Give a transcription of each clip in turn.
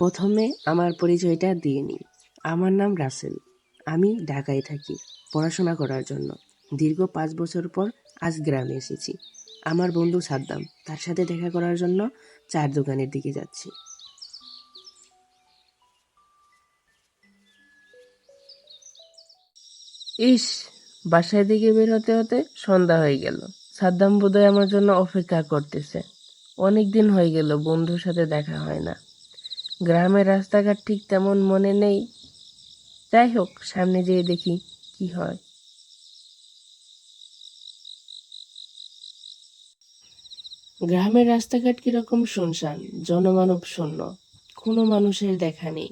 প্রথমে আমার পরিচয়টা দিয়ে নিই। আমার নাম রাসেল। আমি ঢাকায় থাকি পড়াশোনা করার জন্য। দীর্ঘ পাঁচ বছর পর আজ গ্রামে এসেছি। আমার বন্ধু সাদ্দাম তার সাথে দেখা করার জন্য চার দোকানের দিকে যাচ্ছি। ইস বাসায় দিকে বের হতে হতে সন্ধ্যা হয়ে গেল। সাদ্দাম বোধহয় আমার জন্য অপেক্ষা করতেছে। অনেক দিন হয়ে গেল বন্ধুর সাথে দেখা হয় না। গ্রামের রাস্তাঘাট ঠিক তেমন মনে নেই। যাই হোক সামনে যেয়ে দেখি কি হয়। গ্রামের রাস্তাঘাট কীরকম শুনশান, জনমানব শূন্য। কোনো মানুষের দেখা নেই।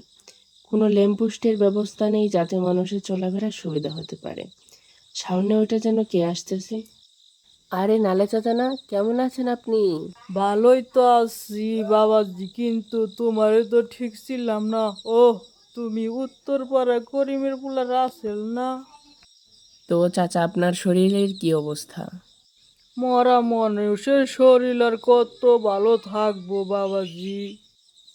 কোনো ল্যাম্পপোস্টের ব্যবস্থা নেই যাতে মানুষের চলাফেরার সুবিধা হতে পারে। সামনে ওটা যেন কে আসতেছে? আরে নালে চাচা না কেমন আছেন আপনি? ভালোই তো আছি বাবাজি কিন্তু তোমারে তো ঠিক ছিলাম না। ও তুমি উত্তর পাড়া করিমের পোলা রাসেল না? তো চাচা আপনার শরীরের কি অবস্থা? মরা মানুষের শরীর আর কত ভালো থাকব বাবাজি।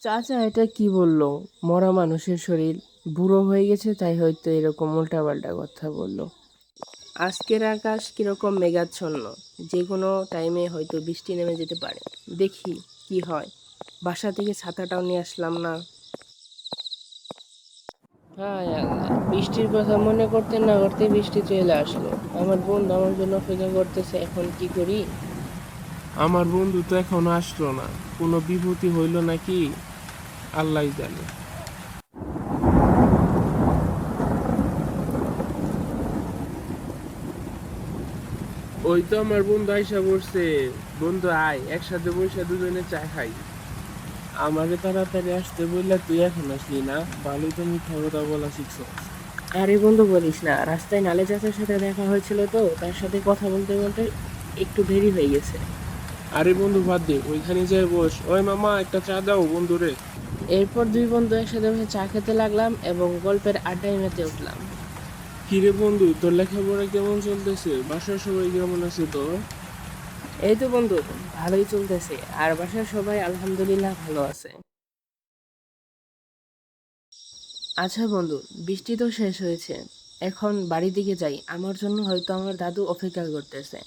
চাচা এটা কি বলল? মরা মানুষের শরীর বুড়ো হয়ে গেছে তাই হয়তো এরকম উল্টাপাল্টা কথা বলল। আজকের আকাশ কীরকম মেঘাচ্ছন্ন যে কোনো টাইমে হয়তো বৃষ্টি নেমে যেতে পারে। দেখি কি হয়। বাসা থেকে ছাতাটাও নিয়ে আসলাম না। বৃষ্টির কথা মনে করতে না করতে বৃষ্টি চলে আসলো। আমার বন্ধু আমার জন্য অপেক্ষা করতেছে, এখন কি করি? আমার বন্ধু তো এখনও আসলো না। কোনো বিভূতি হইল নাকি? আল্লাহ জানে। ওই তো আমার বন্ধু আইসা পড়ছে। বন্ধু আয় একসাথে বসে দুজনে চা খাই। আমাকে তাড়াতাড়ি আসতে বললে তুই এখন আসলি না? ভালোই তো মিথ্যা কথা বলা শিখছ। আরে বন্ধু বলিস না। রাস্তায় নালে চাচার সাথে দেখা হয়েছিল তো তার সাথে কথা বলতে বলতে একটু দেরি হয়ে গেছে। আরে বন্ধু বাদ দে ওইখানে যাই বস। ওই মামা একটা চা দাও বন্ধুরে। এরপর দুই বন্ধু একসাথে বসে চা খেতে লাগলাম এবং গল্পের আড্ডায় মেতে উঠলাম। কিরে বন্ধু, তোর লেখাপড়া কেমন চলতেছে? বাসার সবাই কেমন আছে তো এই তো বন্ধু, ভালোই চলতেছে। আর বাসার সবাই আলহামদুলিল্লাহ ভালো আছে। আচ্ছা বন্ধু, বৃষ্টি তো শেষ হয়েছে। এখন বাড়ির দিকে যাই। আমার জন্য হয়তো আমার দাদু অপেক্ষা করতেছে।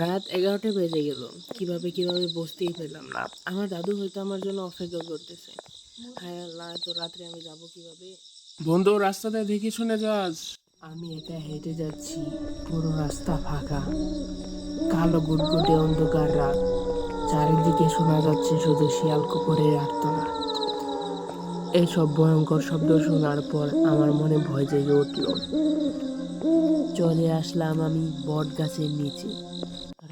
রাত এগারোটা বেজে গেল। কীভাবে কীভাবে বসতেই পেলাম না। আমার দাদু হয়তো আমার জন্য অপেক্ষা করতেছে। হায় এত রাত্রে আমি যাব কীভাবে? বন্ধু রাস্তাটা দেখি শুনে যাস। আমি এটা হেঁটে যাচ্ছি, পুরো রাস্তা ফাঁকা। কালো গুটগুটে অন্ধকার রাত। চারিদিকে শোনা যাচ্ছে শুধু শিয়াল কুকুরের আর্তনাদ। এইসব ভয়ঙ্কর শব্দ শোনার পর আমার মনে ভয় জেগে উঠল। চলে আসলাম আমি বট গাছের নিচে।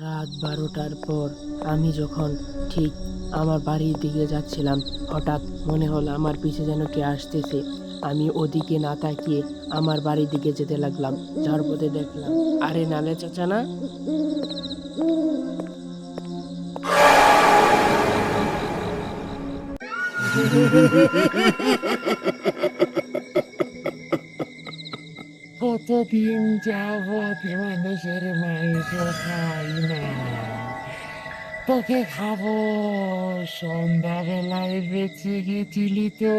রাত বারোটার পর আমি যখন ঠিক আমার বাড়ির দিকে যাচ্ছিলাম, হঠাৎ মনে হলো আমার পিছে যেন কে আসতেছে। আমি ওদিকে না তাকিয়ে আমার বাড়ির দিকে যেতে লাগলাম। যার পথে দেখলাম। আরে নালে চাচা না? কতদিন যাবৎ মানুষের মাংস খাই না। তোকে খাব, সন্ধ্যাবেলায় বেঁচে গেছিলি তো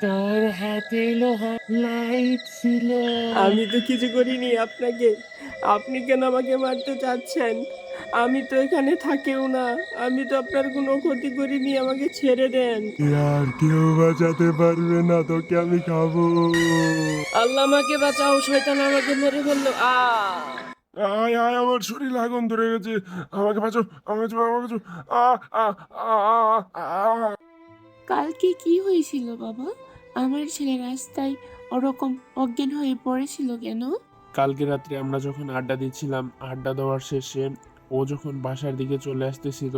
তোর হাতে লোহা লাইট ছিল। আমি তো কিছু করিনি আপনাকে। আপনি কেন আমাকে মারতে চাচ্ছেন? আমি তো এখানে থাকিও না। আমি তো আপনার কোনো ক্ষতি করিনি আমাকে ছেড়ে দেন। আর কেউ বাঁচাতে পারবে না তোকে আমি খাব। আল্লাহ আমাকে বাঁচাও শয়তান আমাকে মেরে ফেলল। আ। আয় আয় আমার শরীর আগুন ধরে গেছে। আমাকে বাঁচো আমাকে বাঁচো আমাকে বাঁচো আ আ আ আ আ। কালকে কি হয়েছিল বাবা? আমার ছেলে রাস্তায় ওরকম অজ্ঞান হয়ে পড়েছিল কেন? কালকে রাত্রে আমরা যখন আড্ডা দিচ্ছিলাম আড্ডা দেওয়ার শেষে ও যখন বাসার দিকে চলে আসতেছিল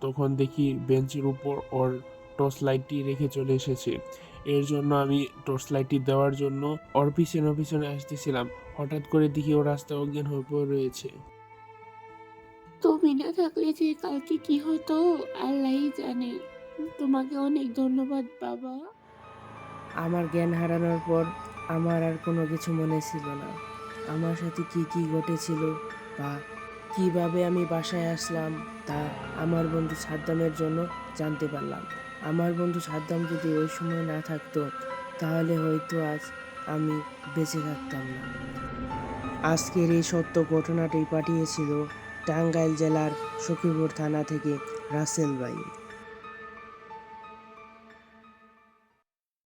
তখন দেখি বেঞ্চের উপর ওর টর্চ লাইটটি রেখে চলে এসেছে। এর জন্য আমি টর্চ লাইটটি দেওয়ার জন্য ওর পিছনে পিছনে আসতেছিলাম। হঠাৎ করে দেখি ও রাস্তায় অজ্ঞান হয়ে পড়ে রয়েছে। তুমি না থাকলে যে কালকে কি হতো আল্লাহই জানে। তোমাকে অনেক ধন্যবাদ, বাবা। আমার জ্ঞান হারানোর পর আমার আর কোনো কিছু মনে ছিল না। আমার সাথে কি কি ঘটেছিল বা কীভাবে আমি বাসায় আসলাম তা আমার বন্ধু সাদ্দামের জন্য জানতে পারলাম। আমার বন্ধু সাদ্দাম যদি ওই সময় না থাকতো, তাহলে হয়তো আজ আমি বেঁচে থাকতাম না। আজকের এই সত্য ঘটনাটি পাঠিয়েছিল টাঙ্গাইল জেলার সখীপুর থানা থেকে রাসেল ভাই।